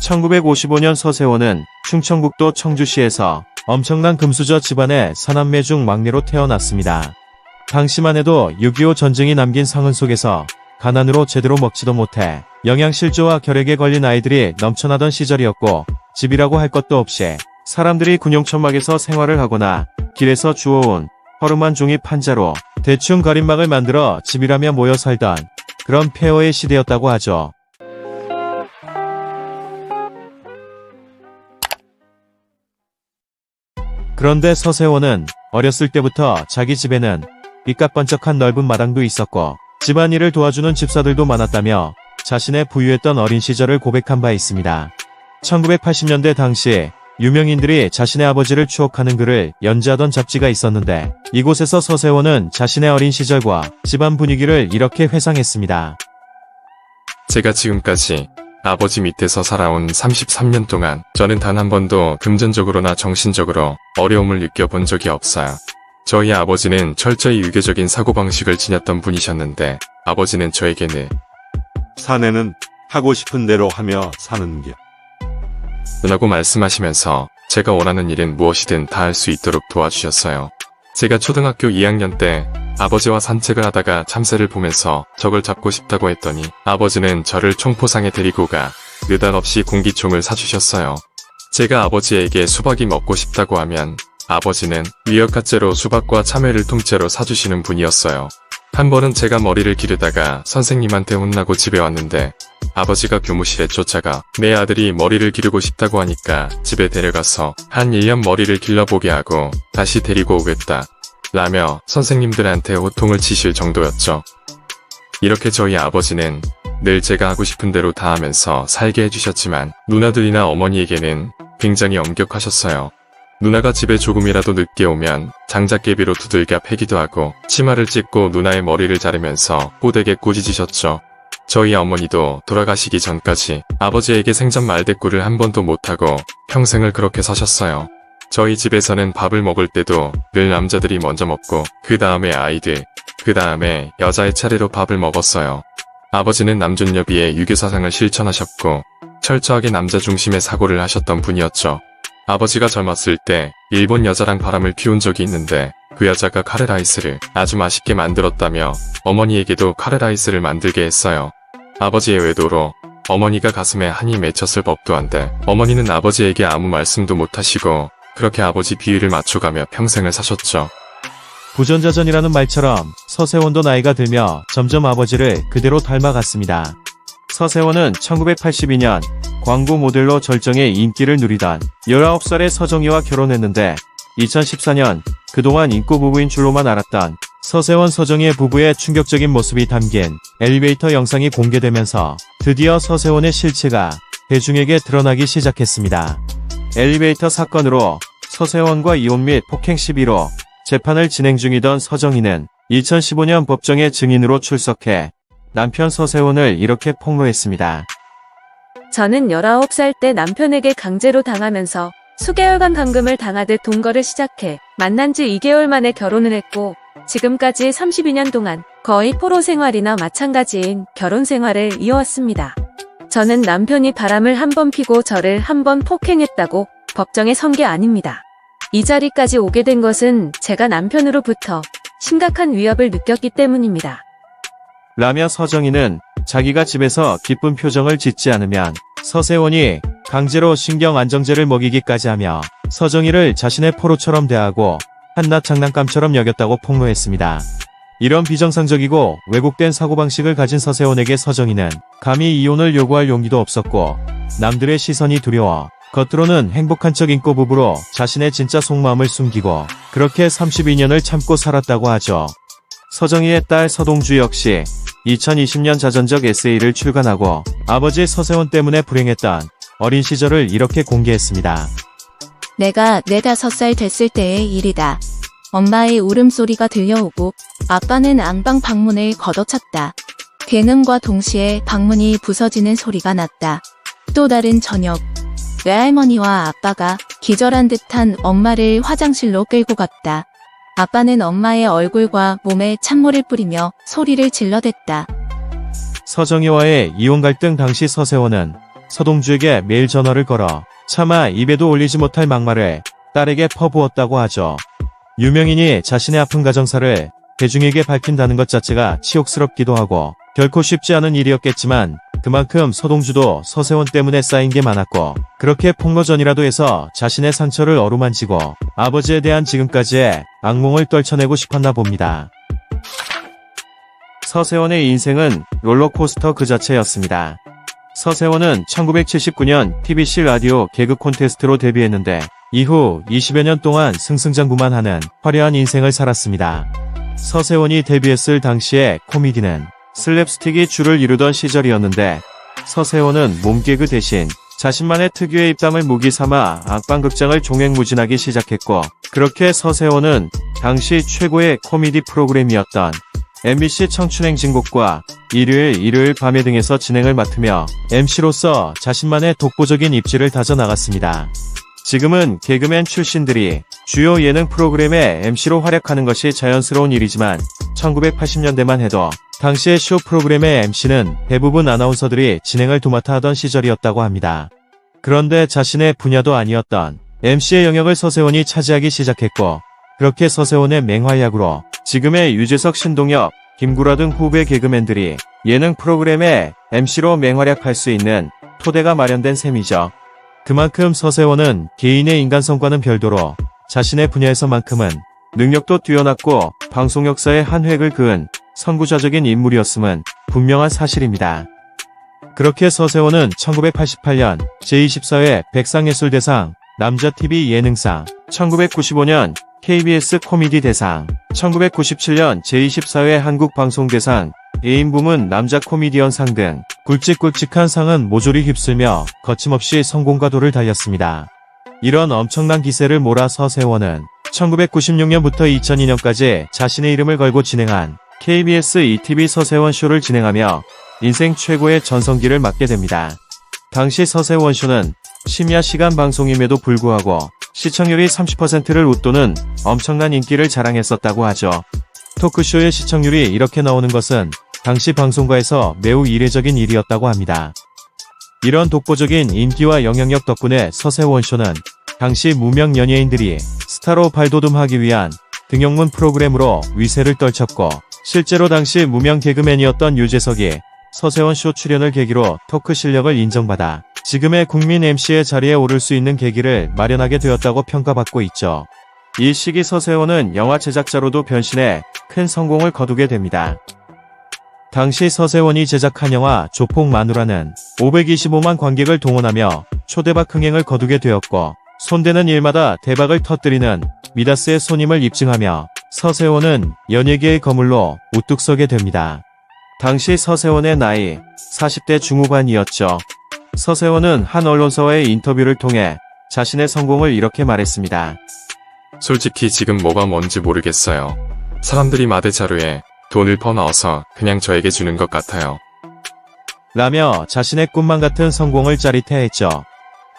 1955년 서세원은 충청북도 청주시에서 엄청난 금수저 집안의 사남매 중 막내로 태어났습니다. 당시만 해도 6.25 전쟁이 남긴 상흔 속에서 가난으로 제대로 먹지도 못해 영양실조와 결핵에 걸린 아이들이 넘쳐나던 시절이었고 집이라고 할 것도 없이 사람들이 군용천막에서 생활을 하거나 길에서 주워온 허름한 종이 판자로 대충 가림막을 만들어 집이라며 모여 살던 그런 폐허의 시대였다고 하죠. 그런데 서세원은 어렸을 때부터 자기 집에는 삐까번쩍한 넓은 마당도 있었고 집안일을 도와주는 집사들도 많았다며 자신의 부유했던 어린 시절을 고백한 바 있습니다. 1980년대 당시 유명인들이 자신의 아버지를 추억하는 글을 연재하던 잡지가 있었는데 이곳에서 서세원은 자신의 어린 시절과 집안 분위기를 이렇게 회상했습니다. 제가 지금까지 아버지 밑에서 살아온 33년 동안 저는 단 한 번도 금전적으로나 정신적으로 어려움을 느껴본 적이 없어요. 저희 아버지는 철저히 유교적인 사고방식을 지녔던 분이셨는데 아버지는 저에게 늘 사내는 하고 싶은 대로 하며 사는 게 라고 말씀하시면서 제가 원하는 일은 무엇이든 다 할 수 있도록 도와주셨어요. 제가 초등학교 2학년 때 아버지와 산책을 하다가 참새를 보면서 적을 잡고 싶다고 했더니 아버지는 저를 총포상에 데리고 가 느닷없이 공기총을 사주셨어요. 제가 아버지에게 수박이 먹고 싶다고 하면 아버지는 위역갓제로 수박과 참외를 통째로 사주시는 분이었어요. 한 번은 제가 머리를 기르다가 선생님한테 혼나고 집에 왔는데 아버지가 교무실에 쫓아가 내 아들이 머리를 기르고 싶다고 하니까 집에 데려가서 한 1년 머리를 길러보게 하고 다시 데리고 오겠다. 라며 선생님들한테 호통을 치실 정도였죠. 이렇게 저희 아버지는 늘 제가 하고 싶은 대로 다 하면서 살게 해주셨지만 누나들이나 어머니에게는 굉장히 엄격하셨어요. 누나가 집에 조금이라도 늦게 오면 장작개비로 두들겨 패기도 하고 치마를 찢고 누나의 머리를 자르면서 꼬대게 꾸짖으셨죠. 저희 어머니도 돌아가시기 전까지 아버지에게 생전 말대꾸를 한 번도 못하고 평생을 그렇게 사셨어요. 저희 집에서는 밥을 먹을 때도 늘 남자들이 먼저 먹고 그 다음에 아이들, 그 다음에 여자의 차례로 밥을 먹었어요. 아버지는 남존여비의 유교 사상을 실천하셨고 철저하게 남자 중심의 사고를 하셨던 분이었죠. 아버지가 젊었을 때 일본 여자랑 바람을 피운 적이 있는데 그 여자가 카레라이스를 아주 맛있게 만들었다며 어머니에게도 카레라이스를 만들게 했어요. 아버지의 외도로 어머니가 가슴에 한이 맺혔을 법도 한데 어머니는 아버지에게 아무 말씀도 못하시고 그렇게 아버지 비위를 맞춰가며 평생을 사셨죠. 부전자전이라는 말처럼 서세원도 나이가 들며 점점 아버지를 그대로 닮아갔습니다. 서세원은 1982년 광고 모델로 절정의 인기를 누리던 19살의 서정희와 결혼했는데 2014년 그동안 인고 부부인 줄로만 알았던 서세원 서정희의 부부의 충격적인 모습이 담긴 엘리베이터 영상이 공개되면서 드디어 서세원의 실체가 대중에게 드러나기 시작했습니다. 엘리베이터 사건으로 서세원과 이혼 및 폭행 시비로 재판을 진행 중이던 서정희는 2015년 법정에 증인으로 출석해 남편 서세원을 이렇게 폭로했습니다. 저는 19살 때 남편에게 강제로 당하면서 수개월간 감금을 당하듯 동거를 시작해 만난 지 2개월 만에 결혼을 했고 지금까지 32년 동안 거의 포로 생활이나 마찬가지인 결혼 생활을 이어왔습니다. 저는 남편이 바람을 한 번 피고 저를 한 번 폭행했다고 법정에 선 게 아닙니다. 이 자리까지 오게 된 것은 제가 남편으로부터 심각한 위협을 느꼈기 때문입니다. 라며 서정희는 자기가 집에서 기쁜 표정을 짓지 않으면 서세원이 강제로 신경 안정제를 먹이기까지 하며 서정희를 자신의 포로처럼 대하고 한낱 장난감처럼 여겼다고 폭로했습니다. 이런 비정상적이고 왜곡된 사고방식을 가진 서세원에게 서정희는 감히 이혼을 요구할 용기도 없었고 남들의 시선이 두려워 겉으로는 행복한 척 인고 부부로 자신의 진짜 속마음을 숨기고 그렇게 32년을 참고 살았다고 하죠. 서정희의 딸 서동주 역시 2020년 자전적 에세이를 출간하고 아버지 서세원 때문에 불행했던 어린 시절을 이렇게 공개했습니다. 내가 네다섯 살 됐을 때의 일이다. 엄마의 울음소리가 들려오고 아빠는 안방 방문을 걷어찼다. 개능과 동시에 방문이 부서지는 소리가 났다. 또 다른 저녁, 외할머니와 아빠가 기절한 듯한 엄마를 화장실로 끌고 갔다. 아빠는 엄마의 얼굴과 몸에 찬물을 뿌리며 소리를 질러댔다. 서정희와의 이혼 갈등 당시 서세원은 서동주에게 매일 전화를 걸어 차마 입에도 올리지 못할 막말을 딸에게 퍼부었다고 하죠. 유명인이 자신의 아픈 가정사를 대중에게 밝힌다는 것 자체가 치욕스럽기도 하고 결코 쉽지 않은 일이었겠지만 그만큼 서동주도 서세원 때문에 쌓인 게 많았고 그렇게 폭로전이라도 해서 자신의 상처를 어루만지고 아버지에 대한 지금까지의 악몽을 떨쳐내고 싶었나 봅니다. 서세원의 인생은 롤러코스터 그 자체였습니다. 서세원은 1979년 TBC 라디오 개그 콘테스트로 데뷔했는데 이후 20여 년 동안 승승장구만 하는 화려한 인생을 살았습니다. 서세원이 데뷔했을 당시에 코미디는 슬랩스틱이 주를 이루던 시절이었는데 서세원은 몸개그 대신 자신만의 특유의 입담을 무기 삼아 악방극장을 종횡무진하기 시작했고 그렇게 서세원은 당시 최고의 코미디 프로그램이었던 MBC 청춘행진곡과 일요일 일요일 밤에 등에서 진행을 맡으며 MC로서 자신만의 독보적인 입지를 다져나갔습니다. 지금은 개그맨 출신들이 주요 예능 프로그램의 MC로 활약하는 것이 자연스러운 일이지만 1980년대만 해도 당시의 쇼 프로그램의 MC는 대부분 아나운서들이 진행을 도맡아 하던 시절이었다고 합니다. 그런데 자신의 분야도 아니었던 MC의 영역을 서세원이 차지하기 시작했고 그렇게 서세원의 맹활약으로 지금의 유재석, 신동엽, 김구라 등 후배 개그맨들이 예능 프로그램의 MC로 맹활약할 수 있는 토대가 마련된 셈이죠. 그만큼 서세원은 개인의 인간성과는 별도로 자신의 분야에서만큼은 능력도 뛰어났고 방송 역사의 한 획을 그은 선구자적인 인물이었음은 분명한 사실입니다. 그렇게 서세원은 1988년 제24회 백상예술대상 남자TV 예능상, 1995년 KBS 코미디 대상, 1997년 제24회 한국방송대상, 애인 부문 남자 코미디언 상 등 굵직굵직한 상은 모조리 휩쓸며 거침없이 성공과도를 달렸습니다. 이런 엄청난 기세를 몰아 서 세원은 1996년부터 2002년까지 자신의 이름을 걸고 진행한 KBS ETV 서세원 쇼를 진행하며 인생 최고의 전성기를 맞게 됩니다. 당시 서세원 쇼는 심야 시간 방송임에도 불구하고 시청률이 30%를 웃도는 엄청난 인기를 자랑했었다고 하죠. 토크쇼의 시청률이 이렇게 나오는 것은 당시 방송가에서 매우 이례적인 일이었다고 합니다. 이런 독보적인 인기와 영향력 덕분에 서세원 쇼는 당시 무명 연예인들이 스타로 발돋움하기 위한 등용문 프로그램으로 위세를 떨쳤고 실제로 당시 무명 개그맨이었던 유재석이 서세원 쇼 출연을 계기로 토크 실력을 인정받아 지금의 국민 MC의 자리에 오를 수 있는 계기를 마련하게 되었다고 평가받고 있죠. 이 시기 서세원은 영화 제작자로도 변신해 큰 성공을 거두게 됩니다. 당시 서세원이 제작한 영화 조폭 마누라는 525만 관객을 동원하며 초대박 흥행을 거두게 되었고 손대는 일마다 대박을 터뜨리는 미다스의 손임을 입증하며 서세원은 연예계의 거물로 우뚝 서게 됩니다. 당시 서세원의 나이 40대 중후반이었죠. 서세원은 한 언론사와의 인터뷰를 통해 자신의 성공을 이렇게 말했습니다. 솔직히 지금 뭐가 뭔지 모르겠어요. 사람들이 마대 자루에 돈을 퍼넣어서 그냥 저에게 주는 것 같아요. 라며 자신의 꿈만 같은 성공을 짜릿해했죠.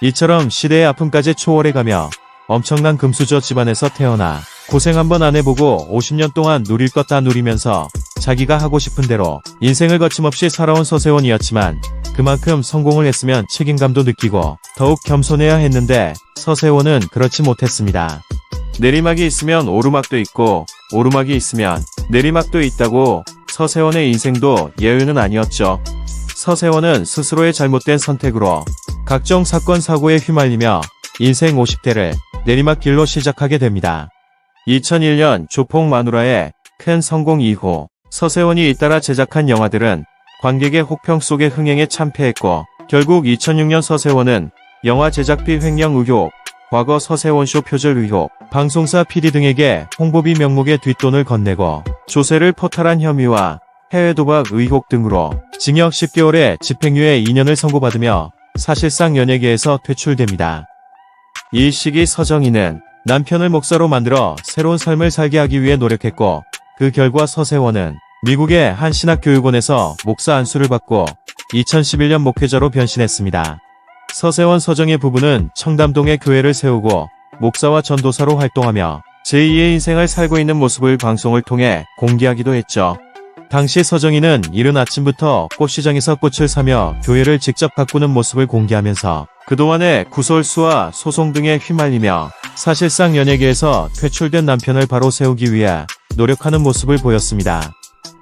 이처럼 시대의 아픔까지 초월해가며 엄청난 금수저 집안에서 태어나 고생 한번 안 해보고 50년 동안 누릴 것 다 누리면서 자기가 하고 싶은 대로 인생을 거침없이 살아온 서세원이었지만 그만큼 성공을 했으면 책임감도 느끼고 더욱 겸손해야 했는데 서세원은 그렇지 못했습니다. 내리막이 있으면 오르막도 있고 오르막이 있으면 내리막도 있다고 서세원의 인생도 예외는 아니었죠. 서세원은 스스로의 잘못된 선택으로 각종 사건 사고에 휘말리며 인생 50대를 내리막길로 시작하게 됩니다. 2001년 조폭 마누라의 큰 성공 이후 서세원이 잇따라 제작한 영화들은 관객의 혹평 속에 흥행에 참패했고 결국 2006년 서세원은 영화 제작비 횡령 의혹, 과거 서세원쇼 표절 의혹, 방송사 PD 등에게 홍보비 명목의 뒷돈을 건네고 조세를 포탈한 혐의와 해외 도박 의혹 등으로 징역 10개월에 집행유예 2년을 선고받으며 사실상 연예계에서 퇴출됩니다. 이 시기 서정희는 남편을 목사로 만들어 새로운 삶을 살게 하기 위해 노력했고 그 결과 서세원은 미국의 한 신학교육원에서 목사 안수를 받고 2011년 목회자로 변신했습니다. 서세원 서정희 부부는 청담동에 교회를 세우고 목사와 전도사로 활동하며 제2의 인생을 살고 있는 모습을 방송을 통해 공개하기도 했죠. 당시 서정희는 이른 아침부터 꽃시장에서 꽃을 사며 교회를 직접 가꾸는 모습을 공개하면서 그동안의 구설수와 소송 등에 휘말리며 사실상 연예계에서 퇴출된 남편을 바로 세우기 위해 노력하는 모습을 보였습니다.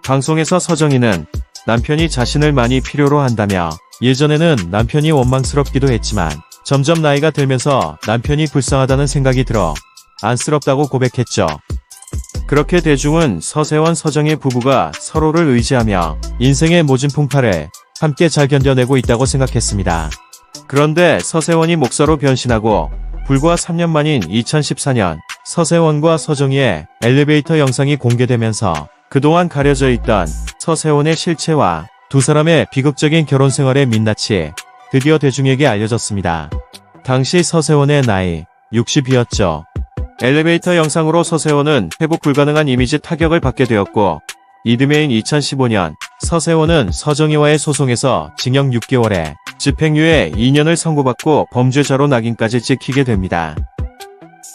방송에서 서정희는 남편이 자신을 많이 필요로 한다며 예전에는 남편이 원망스럽기도 했지만 점점 나이가 들면서 남편이 불쌍하다는 생각이 들어 안쓰럽다고 고백했죠. 그렇게 대중은 서세원 서정희 부부가 서로를 의지하며 인생의 모진 풍파를 함께 잘 견뎌내고 있다고 생각했습니다. 그런데 서세원이 목사로 변신하고 불과 3년 만인 2014년 서세원과 서정희의 엘리베이터 영상이 공개되면서 그동안 가려져 있던 서세원의 실체와 두 사람의 비극적인 결혼 생활의 민낯이 드디어 대중에게 알려졌습니다. 당시 서세원의 나이 60이었죠. 엘리베이터 영상으로 서세원은 회복 불가능한 이미지 타격을 받게 되었고 이듬해인 2015년 서세원은 서정희와의 소송에서 징역 6개월에 집행유예 2년을 선고받고 범죄자로 낙인까지 찍히게 됩니다.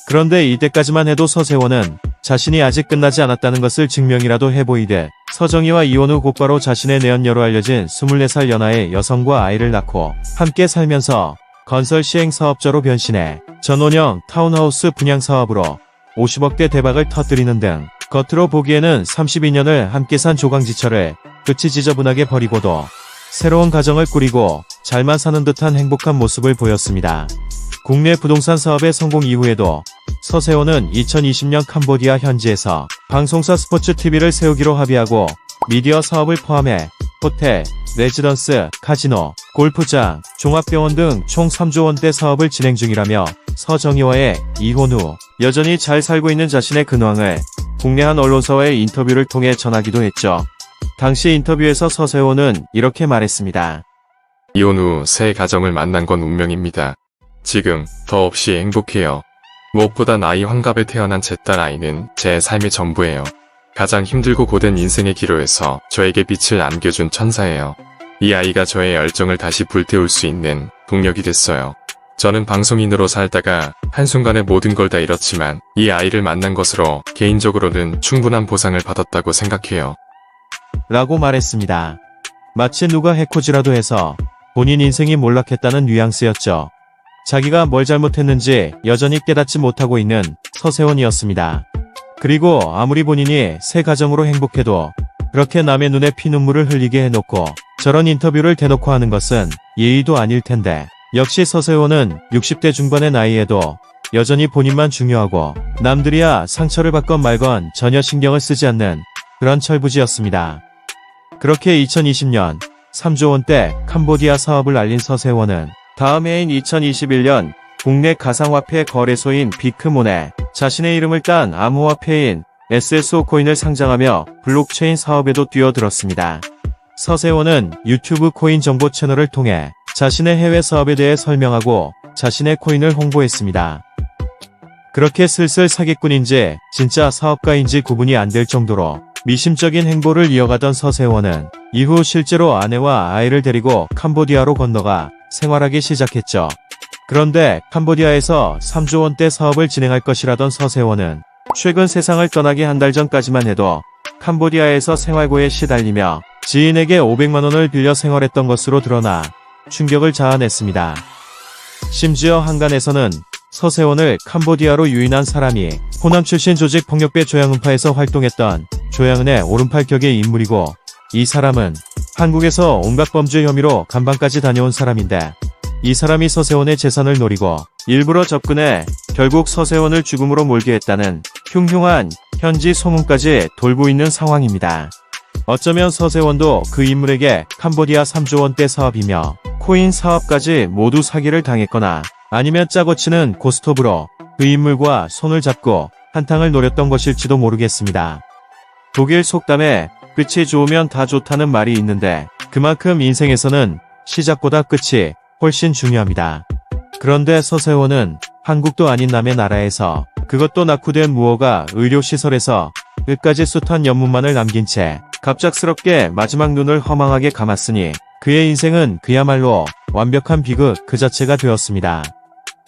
그런데 이때까지만 해도 서세원은 자신이 아직 끝나지 않았다는 것을 증명이라도 해보이듯 서정희와 이혼 후 곧바로 자신의 내연녀로 알려진 24살 연하의 여성과 아이를 낳고 함께 살면서 건설 시행 사업자로 변신해 전원형 타운하우스 분양 사업으로 50억대 대박을 터뜨리는 등 겉으로 보기에는 32년을 함께 산 조강지처를 끝이 지저분하게 버리고도 새로운 가정을 꾸리고 잘만 사는 듯한 행복한 모습을 보였습니다. 국내 부동산 사업의 성공 이후에도 서세호는 2020년 캄보디아 현지에서 방송사 스포츠 TV를 세우기로 합의하고 미디어 사업을 포함해 호텔, 레지던스, 카지노, 골프장, 종합병원 등 총 3조 원대 사업을 진행 중이라며 서정희와의 이혼 후 여전히 잘 살고 있는 자신의 근황을 국내 한 언론사와의 인터뷰를 통해 전하기도 했죠. 당시 인터뷰에서 서세호는 이렇게 말했습니다. 이혼 후 새 가정을 만난 건 운명입니다. 지금 더 없이 행복해요. 무엇보다 나이 환갑에 태어난 제 딸 아이는 제 삶의 전부예요. 가장 힘들고 고된 인생의 기로에서 저에게 빛을 안겨준 천사예요. 이 아이가 저의 열정을 다시 불태울 수 있는 동력이 됐어요. 저는 방송인으로 살다가 한순간에 모든 걸 다 잃었지만 이 아이를 만난 것으로 개인적으로는 충분한 보상을 받았다고 생각해요. 라고 말했습니다. 마치 누가 해코지라도 해서 본인 인생이 몰락했다는 뉘앙스였죠. 자기가 뭘 잘못했는지 여전히 깨닫지 못하고 있는 서세원이었습니다. 그리고 아무리 본인이 새 가정으로 행복해도 그렇게 남의 눈에 피눈물을 흘리게 해놓고 저런 인터뷰를 대놓고 하는 것은 예의도 아닐 텐데 역시 서세원은 60대 중반의 나이에도 여전히 본인만 중요하고 남들이야 상처를 받건 말건 전혀 신경을 쓰지 않는 그런 철부지였습니다. 그렇게 2020년 3조 원대 캄보디아 사업을 알린 서세원은 다음 해인 2021년 국내 가상화폐 거래소인 비크몬에 자신의 이름을 딴 암호화폐인 SSO 코인을 상장하며 블록체인 사업에도 뛰어들었습니다. 서세원은 유튜브 코인 정보 채널을 통해 자신의 해외 사업에 대해 설명하고 자신의 코인을 홍보했습니다. 그렇게 슬슬 사기꾼인지 진짜 사업가인지 구분이 안 될 정도로 미심적인 행보를 이어가던 서세원은 이후 실제로 아내와 아이를 데리고 캄보디아로 건너가 생활하기 시작했죠. 그런데 캄보디아에서 3조 원대 사업을 진행할 것이라던 서세원은 최근 세상을 떠나기 한 달 전까지만 해도 캄보디아에서 생활고에 시달리며 지인에게 500만 원을 빌려 생활했던 것으로 드러나 충격을 자아냈습니다. 심지어 한간에서는 서세원을 캄보디아로 유인한 사람이 호남 출신 조직 폭력배 조양은파에서 활동했던 조양은의 오른팔 격의 인물이고 이 사람은 한국에서 온갖 범죄 혐의로 감방까지 다녀온 사람인데 이 사람이 서세원의 재산을 노리고 일부러 접근해 결국 서세원을 죽음으로 몰게 했다는 흉흉한 현지 소문까지 돌고 있는 상황입니다. 어쩌면 서세원도 그 인물에게 캄보디아 3조 원대 사업이며 코인 사업까지 모두 사기를 당했거나 아니면 짜고 치는 고스톱으로 그 인물과 손을 잡고 한탕을 노렸던 것일지도 모르겠습니다. 독일 속담에 끝이 좋으면 다 좋다는 말이 있는데 그만큼 인생에서는 시작보다 끝이 훨씬 중요합니다. 그런데 서세원은 한국도 아닌 남의 나라에서 그것도 낙후된 무허가 의료시설에서 끝까지 숱한 연문만을 남긴 채 갑작스럽게 마지막 눈을 허망하게 감았으니 그의 인생은 그야말로 완벽한 비극 그 자체가 되었습니다.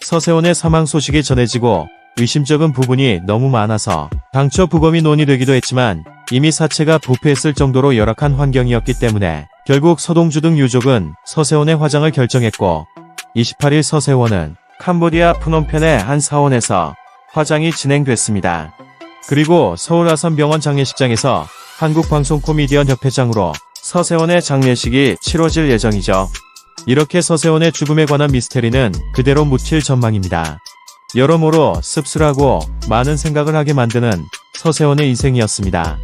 서세원의 사망 소식이 전해지고 의심쩍은 부분이 너무 많아서 당초 부검이 논의되기도 했지만 이미 사체가 부패했을 정도로 열악한 환경이었기 때문에 결국 서동주 등 유족은 서세원의 화장을 결정했고 28일 서세원은 캄보디아 프놈펜의 한 사원에서 화장이 진행됐습니다. 그리고 서울 아산병원 장례식장에서 한국방송코미디언 협회장으로 서세원의 장례식이 치러질 예정이죠. 이렇게 서세원의 죽음에 관한 미스테리는 그대로 묻힐 전망입니다. 여러모로 씁쓸하고 많은 생각을 하게 만드는 서세원의 인생이었습니다.